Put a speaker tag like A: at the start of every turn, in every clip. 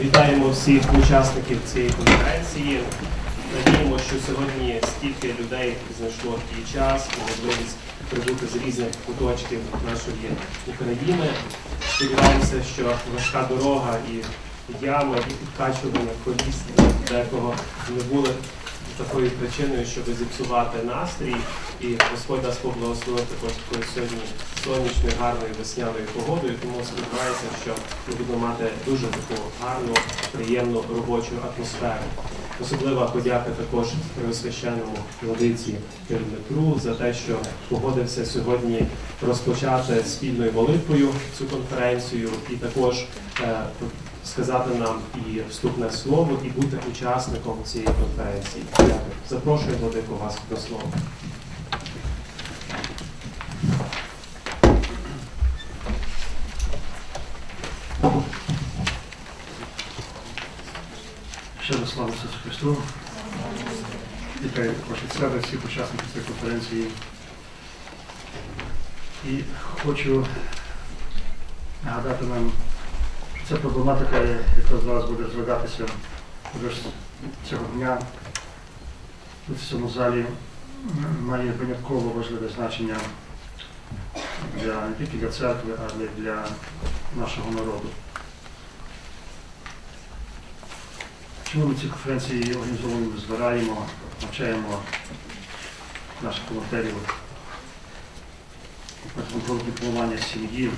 A: Вітаємо всіх учасників цієї конференції. Надіємо, що сьогодні стільки людей знайшло і час і можливість прибути з різних куточків нашої України. Сподіваємося, що важка дорога і ями, і підкачування коліс декого не були такою причиною, щоб зіпсувати настрій. І Господь нас поблагословив також такою сьогодні сонячною, гарною весняною погодою. Тому сподіваюся, що ми будемо мати дуже таку гарну, приємну робочу атмосферу. Особлива подяка також Преосвященному владиці Дмитру за те, що погодився сьогодні розпочати спільною молитвою цю конференцію і також е, сказати нам і вступне слово, і бути учасником цієї конференції. Дякую. Запрошую владику вас до слова.
B: Ще раз слава Ісусу Христу. Вітаю також від себе всіх учасників цієї конференції. І хочу нагадати нам, ця проблематика, яка зараз буде розглядатися цього дня в цьому залі, має винятково важливе значення для, не тільки для церкви, але й для нашого народу. Чому ми ці конференції організовуємо, збираємо, навчаємо наших волонтерів дипломування сім'ї.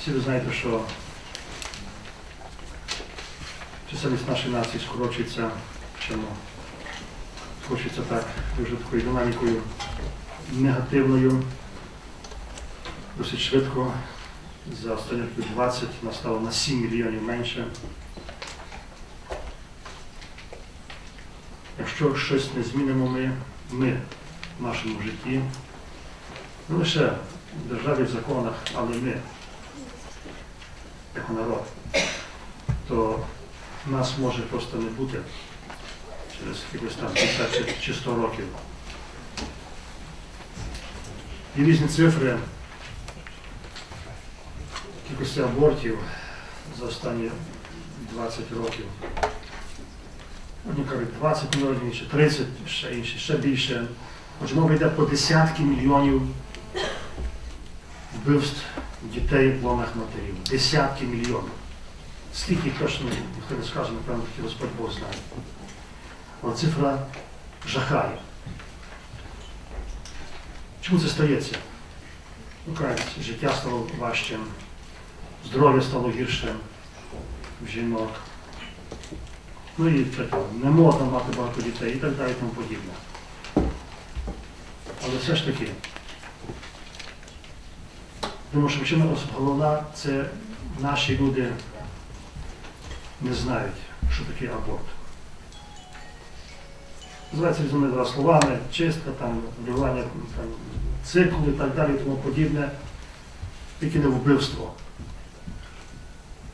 B: Всі ви знаєте, що чисельність нашої нації скорочується, чому скорочується так дуже такою динамікою негативною, досить швидко. За останні років 20 настало на 7 мільйонів менше. Якщо щось не змінимо ми, ми в нашому житті, не лише в державі, в законах, але ми, як народ, то нас може просто не бути через якось там 50 чи- чи 100 років. І різні цифри кількості абортів за останні 20 років. Одні кажуть 20 мільйонів, інші 30, ще інші, ще більше. Отже, мова йде по десятки мільйонів вбивств дітей в лонах матерів. Десятки мільйонів. Скільки точно ніхто не скаже, напевно, тільки Господь Бог знає. Але цифра жахає. Чому це стається? Кажуть, життя стало важчим, здоров'я стало гіршим в жінок. Ну і таке, не можна мати багато дітей і так далі і тому подібне. Але все ж таки, думаю, що причина головна це наші люди не знають, що таке аборт. Називається різними два словами, чистка, там, вливання там, циклу і так далі і тому подібне, тільки не вбивство.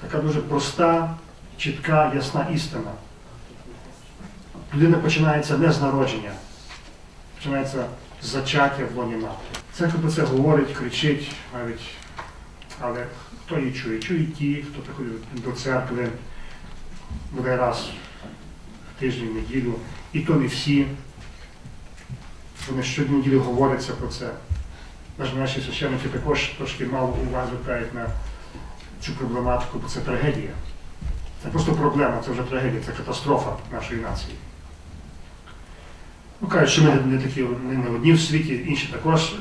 B: Така дуже проста, чітка, ясна істина. Людина починається не з народження, починається з зачаття в лоні матері. Церква про це говорить, кричить навіть, але хто її чує? Чують ті, хто приходить до церкви буде раз в тиждень, в неділю, і то не всі. Вони щоднеділі говоряться про це. Навіть наші священники також трошки мало уваги звертають на цю проблематику, бо це трагедія. Це просто проблема, це вже трагедія, це катастрофа нашої нації. Ну, кажуть, що ми не такі не, не одні в світі, інші також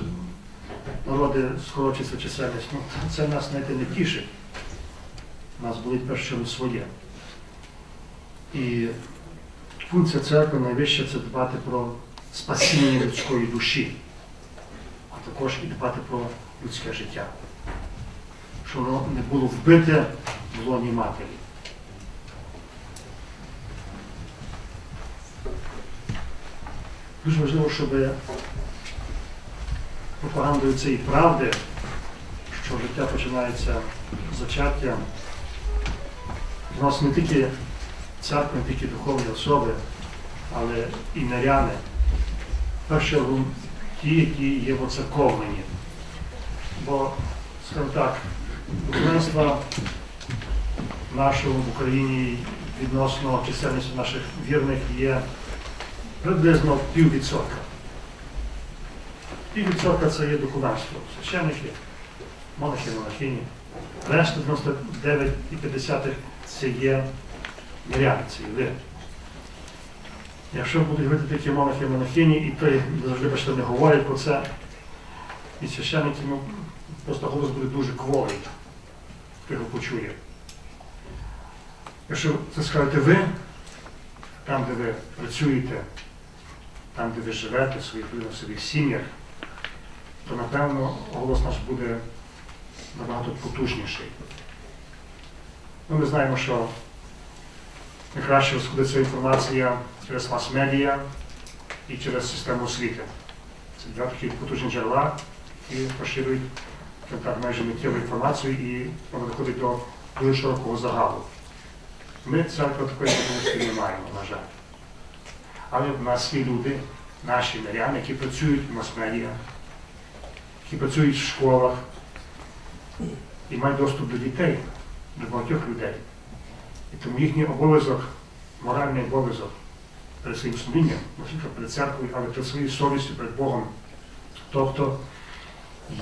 B: народи скорочується чисельність. Ну, це нас знаєте, не тішить. Нас болить перше чому своє. І функція церкви найвища це дбати про спасіння людської душі, а також і дбати про людське життя, щоб воно не було вбите в лоні матері. Дуже важливо, щоб пропагандою цієї правди, що життя починається з зачаття, в нас не тільки церкви, тільки духовні особи, але і миряни. Перше ті, які є воцерковлені. Бо, скажімо так, духовенства нашому в Україні відносно чисельності наших вірних є приблизно піввідсотка. Піввідсотка це є духовенство, священники, монахи, монахині. Решта 99,5 це є є ви. Якщо будуть говорити такі монахи монахині, і то завжди бачите, не говорять про це, і священники, ну, просто голос буде дуже кволий, хто його почує. Якщо це скажете ви, там, де ви працюєте, там, де ви живете, в своїх людях, в своїх сім'ях, то напевно голос наш буде набагато потужніший. Ну, ми знаємо, що найкраще розходиться інформація через мас-медіа і через систему освіти. Це два такі потужні джерела, які поширюють так, майже миттєву інформацію і вона доходить до дуже широкого загалу. Ми церква такої можливості не маємо, на жаль. Але в нас є люди, наші миряни, які працюють в мас-медіа, які працюють в школах і мають доступ до дітей, до багатьох людей. І тому їхній обов'язок, моральний обов'язок перед своїм сумлінням, не тільки перед церквою, але перед своєю совістю, перед Богом. Тобто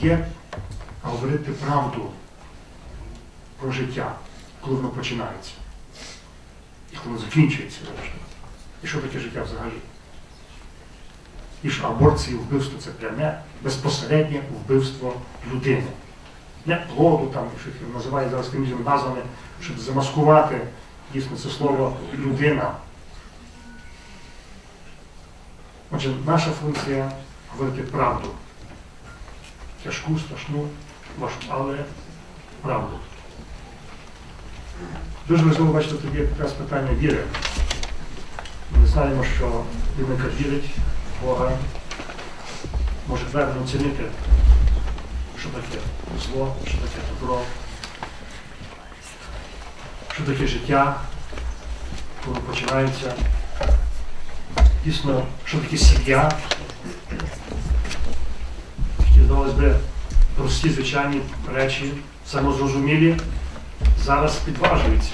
B: є говорити правду про життя, коли воно починається. І коли воно закінчується. І що таке життя взагалі? І що аборція і вбивство це пряме, безпосереднє вбивство людини. Не плоду, там, що їх називають зараз тим назвами, щоб замаскувати дійсно це слово людина. Отже, наша функція говорити правду. Тяжку, страшну, важку, але правду. Дуже важливо бачити тоді якраз питання віри. Ми знаємо, що людина, яка вірить в Бога, може твердо оцінити, що таке зло, що таке добро, що таке життя, коли починається. Дійсно, що таке сім'я. Такі, здавалось би, прості звичайні речі, самозрозумілі, зараз підважуються.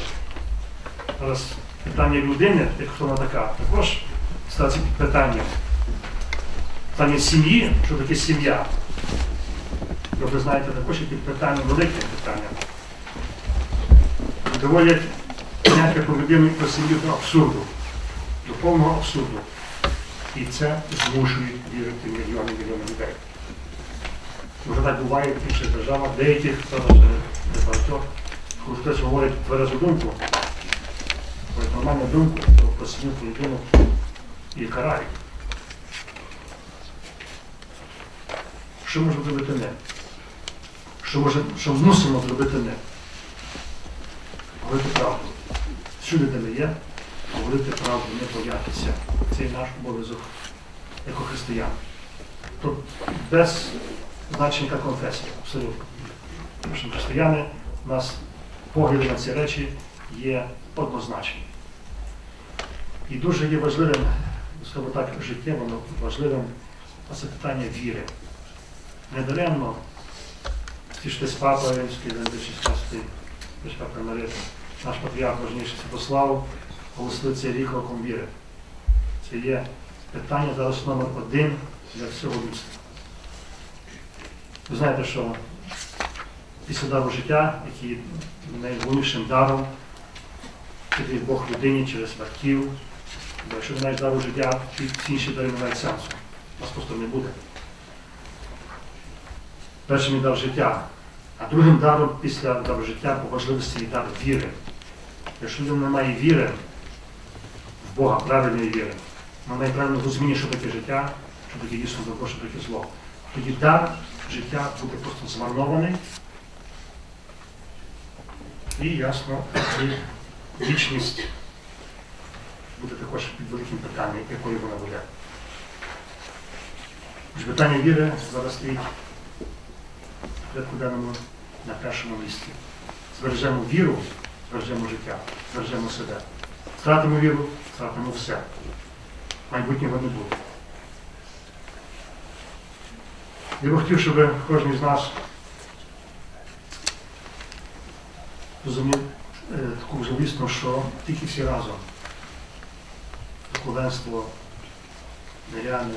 B: Зараз питання людини, як хто вона така, також стається під питанням. Питання сім'ї, що таке сім'я. Як ви знаєте, також є під питанням, велике питання. Доводять поняття про людину про сім'ю до абсурду, до повного абсурду. І це змушує вірити мільйони мільйони людей. Вже так буває в інших державах, деяких, не багатьох, коли хтось говорить тверезу думку, нормальну думку, то про сім'ю про і карають. Що можемо зробити ми? Що, може, що мусимо зробити ми? Говорити правду. Всюди, де ми є, говорити правду, не боятися. Це і наш обов'язок як християн. Тобто без значення яка конфесія, абсолютно. Тому що християни, у нас погляди на ці речі є однозначні. І дуже є важливим, скажімо так, життєво важливим це питання віри. Недаремно ті ж папа Римський, Леонід 16, папа Марит, наш патріарх важніший Святослав, оголосили цей рік роком віри. Це є питання зараз номер один для всього людства. Ви знаєте, що після дару життя, який найголовнішим даром, дає Бог людині через батьків, бо якщо не маєш дару життя, всі інші дари не мають сенсу. Вас просто не буде. Першим є дар життя, а другим даром після дару життя по важливості є дар віри. Якщо людина не має віри в Бога, правильної віри, вона неправильно розуміє, що таке життя, що таке дійсно добро, що таке зло. Тоді дар життя буде просто змарнований. І ясно, і вічність буде також під великим питанням, якою вона буде. Питання віри зараз стоїть в порядку денному на першому місці. Збережемо віру, збережемо життя, збережемо себе. Втратимо віру, втратимо все. Майбутнього не буде. Я би хотів, щоб кожен з нас розумів, е, таку звісно, що тільки всі разом. Духовенство, миряни,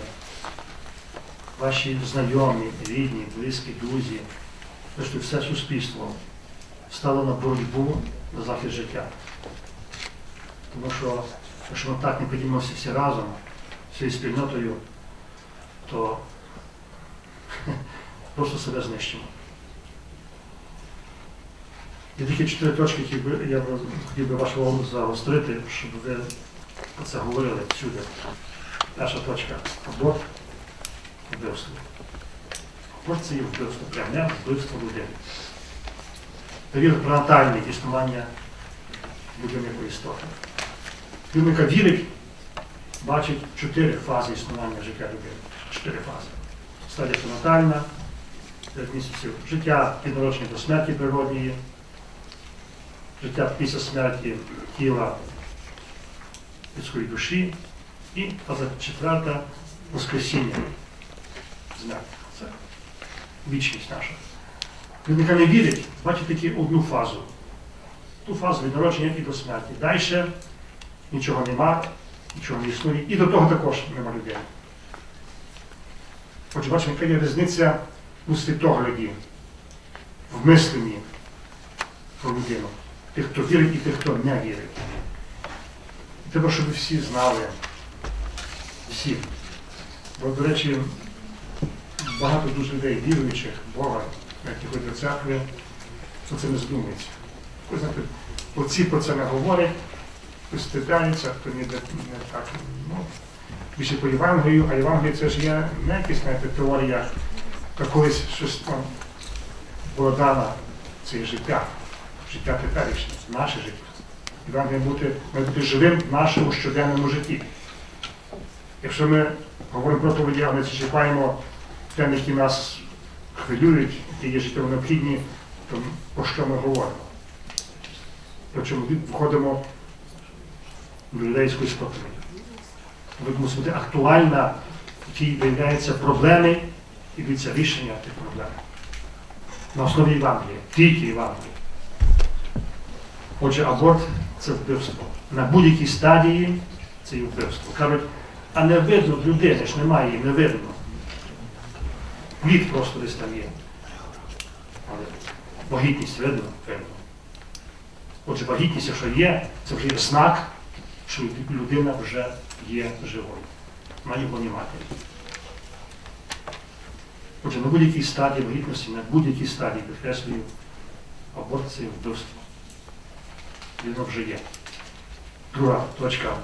B: ваші знайомі, рідні, близькі, друзі, тобто все суспільство стало на боротьбу за захист життя. Тому що якщо ми так не підіймемося всі разом, всією спільнотою, то просто себе знищимо. Є такі чотири точки, які я хотів би вашу увагу загострити, щоб ви про це говорили всюди. Перша точка аборт, вбивство. Аборт це є вбивство, пряме вбивство людини. Період пренатальний існування будь-якої істоти. Людина, вірить, бачить чотири фази існування життя людини. Чотири фази. Стадія пренатальна, 5 місяців життя від народження до смерті природньої, життя після смерті тіла людської душі і фаза четверта Воскресіння. Смерть. Це вічність наша. Яка не вірить, бачить тільки одну фазу. Ту фазу від народження і до смерті. Далі нічого нема, нічого не існує. І до того також нема людини. Отже, бачимо, яка є різниця у світогляді, в мисленні про людину. Тих, хто вірить і тих, хто не вірить. Треба, щоб всі знали. Всі. Бо, до речі, багато дуже людей, віруючих, Бога, які ходять до церкви, про це не задумується. Ви знаєте, оці про це не говорять, хтось стидається, хто ніде не так. Ну, більше по Євангелію, а Євангеліє це ж є не якась знаєте, теорія, та колись щось там було дано, це життя, життя теперішнє, наше життя. Євангеліє бути, має бути живим в нашому щоденному житті. Якщо ми говоримо про проповіді, а не теми, які нас хвилюють, які є життєво необхідні, про що ми говоримо? Причому входимо до юдейської спокою. Ви мусить бути актуальна, які виявляються проблеми і дивіться рішення тих проблем. На основі Євангелія, тільки Євангелія. Отже, аборт це вбивство. На будь-якій стадії це є вбивство. Кажуть, а не видно людини, ж немає її, не видно. Плід просто десь там є. Але вагітність видно, видно. Отже, вагітність, якщо є, це вже є знак, що людина вже є живою. Вона його мати. Отже, на будь-якій стадії вагітності, на будь-якій стадії підкреслюю, аборт це вбивство. Воно вже є. Друга точка.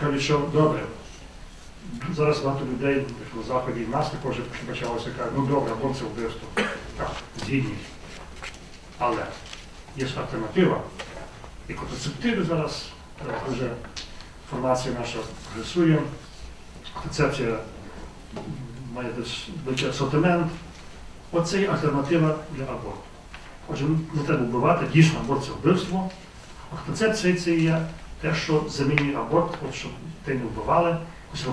B: Кажуть, що добре. Зараз багато людей на заході в нас також почалося кажуть, ну добре, аборт це вбивство. Так, згідні. Але є ж альтернатива. І контрацептиви зараз е, вже інформація наша прогресує. Концепція має десь асортимент. Оце є альтернатива для аборту. Отже, не треба вбивати, дійсно аборт це вбивство. А концепція це є те, що замінює аборт, от щоб те не вбивали, ось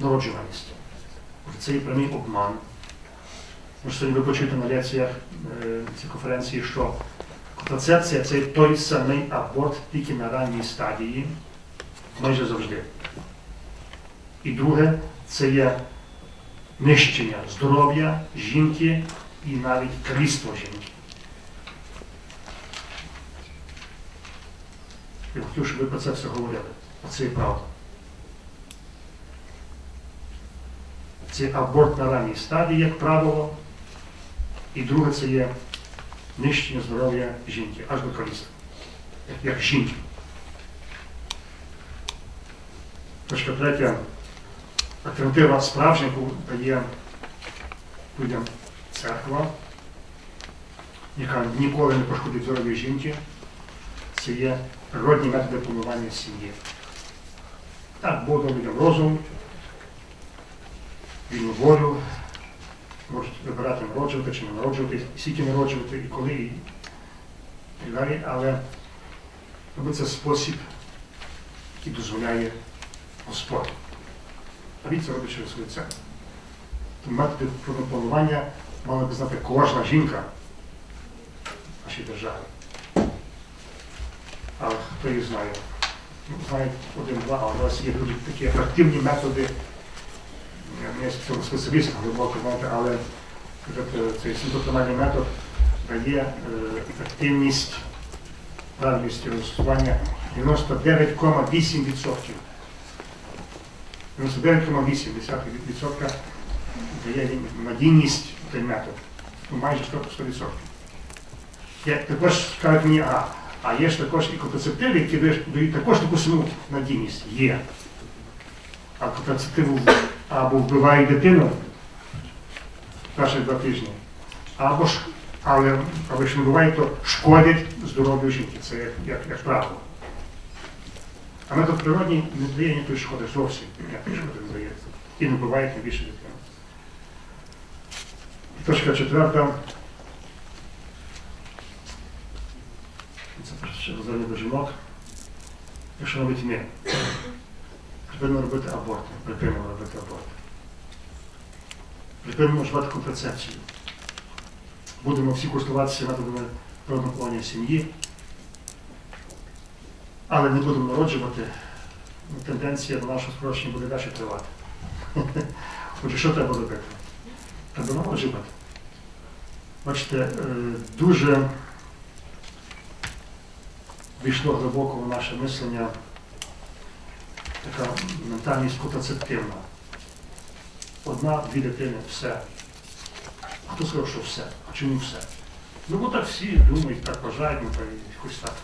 B: народжуваність. Це є прямий обман. Сьогодні ви почуєте на лекціях е, цієї конференції, що контрацепція це той самий аборт, тільки на ранній стадії, майже завжди. І друге, це є нищення здоров'я жінки і навіть каліцтво жінки. Я хотів, щоб ви про це все говорили. Оце і правда. Це аборт на ранній стадії, як правило. І друге це є нищення здоров'я жінки, аж до каліцтва. Як, жінки. Точка третя. Альтернатива справжня, дає людям церква, яка ніколи не пошкодить здоров'я жінки, це є природні методи планування сім'ї. Так, Бог людям розум, вільну волю, можуть вибирати народжувати чи не народжувати, скільки народжувати, і коли, і так далі, але аби це спосіб, який дозволяє Господь. А він це робить через свою церкву. Методи планування мала би знати кожна жінка, а нашій державі. Але хто їх знає? Ну, Знають один-два, а у нас є такі ефективні методи. Не спеціаліст, глибоко знаєте, але цей синтотональний метод дає е, ефективність дальності розсування 99,8%. 99,8% дає надійність той метод. Ну, майже 100%. 100%. Я також кажуть мені, а, а є ж також і контрацептиви, які дають- також таку саму надійність. Є. А контрацептиви або вбивають дитину перші два тижні, або ж, але, що не буває, то шкодять здоров'ю жінки. Це як, як, як правило. А метод природній не дає ніякої шкоди зовсім, ніякої шкоди не дає. І не вбиває тим більше дитину. Точка четверта. Це ще звернення до жінок. Якщо навіть ми припинимо робити аборти, припинимо робити аборти. Припинимо вживати контрацепцію. Будемо всі користуватися методами природного планування сім'ї, але не будемо народжувати. Ну, Тенденція до нашого скорочення буде далі тривати. Отже, що треба робити? Треба народжувати. Бачите, е, дуже війшло глибоко в наше мислення така ментальність контрацептивна. Одна-дві дитини, все. А хто сказав, що все? А чому все? Ну бо так всі думають, так вважають, ну та якось так.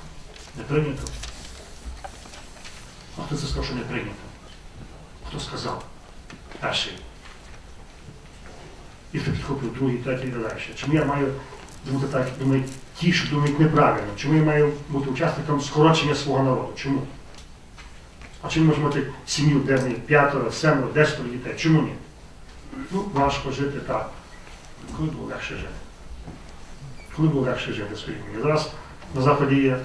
B: Не прийнято. А хто це сказав, що не прийнято? Хто сказав? Перший. І хто підхопив другий, третій далі. Чому я маю думати так, думають ті, що думають неправильно? Чому я маю бути учасником скорочення свого народу? Чому? А чому може мати сім'ю, де в п'ятеро, семеро, десятеро дітей? Чому ні? Ну, важко жити так. Коли було легше жити? Коли було легше жити своїм? Зараз на Заході є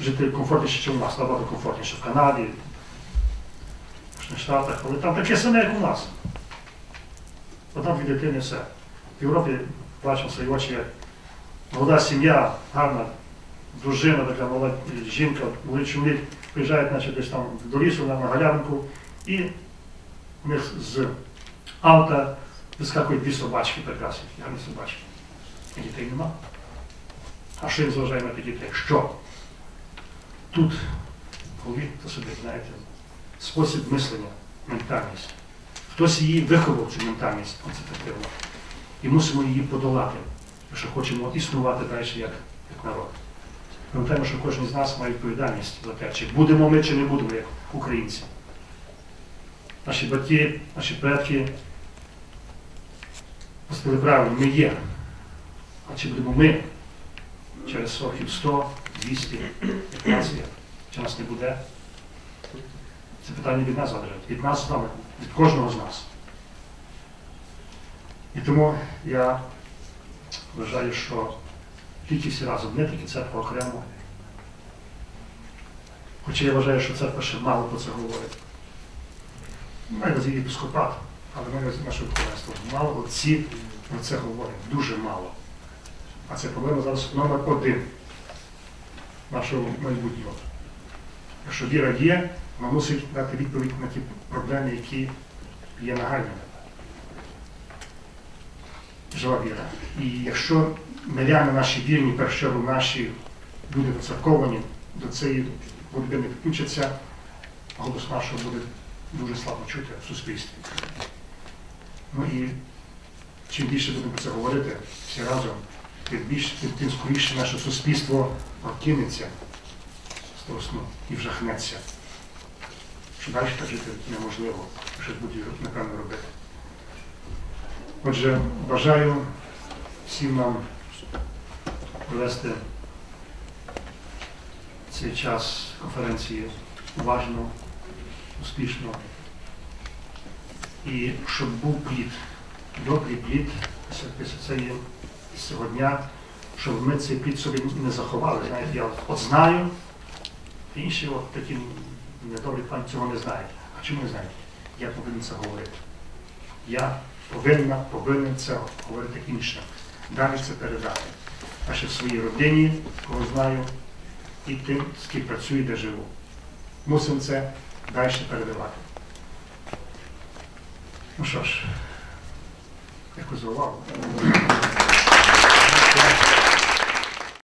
B: жити комфортніше, ніж у нас, набагато комфортніше в Канаді, в Штатах, але там таке саме, як у нас. Одна дві дитини все. В Європі бачимо свої очі, як молода сім'я, гарна дружина, така молода жінка, молодий чоловік приїжджають наче десь там до лісу на, галявинку, і у них з авто вискакують дві собачки прекрасні, гарні собачки. А дітей нема. А що їм зважає на дітей? Що? Тут голові то собі, знаєте, спосіб мислення, ментальність. Хтось її виховав, цю ментальність концентративну. І мусимо її подолати, якщо хочемо існувати далі як, як народ. Пам'ятаємо, що кожен з нас має відповідальність за те, чи будемо ми, чи не будемо, як українці. Наші батьки, наші предки поступили правильно, ми є. А чи будемо ми через років 100, 200, 15, чи нас не буде? Це питання від нас залежить, від нас з вами, від кожного з нас. І тому я вважаю, що тільки всі разом, не тільки церква окремо. Хоча я вважаю, що церква ще мало про це говорить. Має на єпископат, але має наше духовенство. Мало отці про це говорять, дуже мало. А це проблема зараз номер один нашого майбутнього. Якщо віра є, вона мусить дати відповідь на ті проблеми, які є нагальними. Жива віра. І якщо миряни наші вірні, перщо наші люди доцерковані до цієї боротьби не підключаться, голос нашого буде дуже слабо чути в суспільстві. Ну і чим більше будемо про це говорити всі разом, тим більше, тим, тим скоріше наше суспільство прокинеться з того сну і вжахнеться. Що далі так жити неможливо, щось буде, напевно, робити. Отже, бажаю всім нам провести цей час конференції уважно, успішно. І щоб був плід, добрий плід цієї цього дня, щоб ми цей плід собі не заховали. Знаєте, я от знаю, інші от такі недобрі пані цього не знають. А чому не знають? Я повинен це говорити. Я повинна, повинен це говорити іншим. Далі це передати. А ще в своїй родині, кого знаю, і тим, з ким працюю, де живу. Мусимо це далі передавати. Ну що ж, за увагу.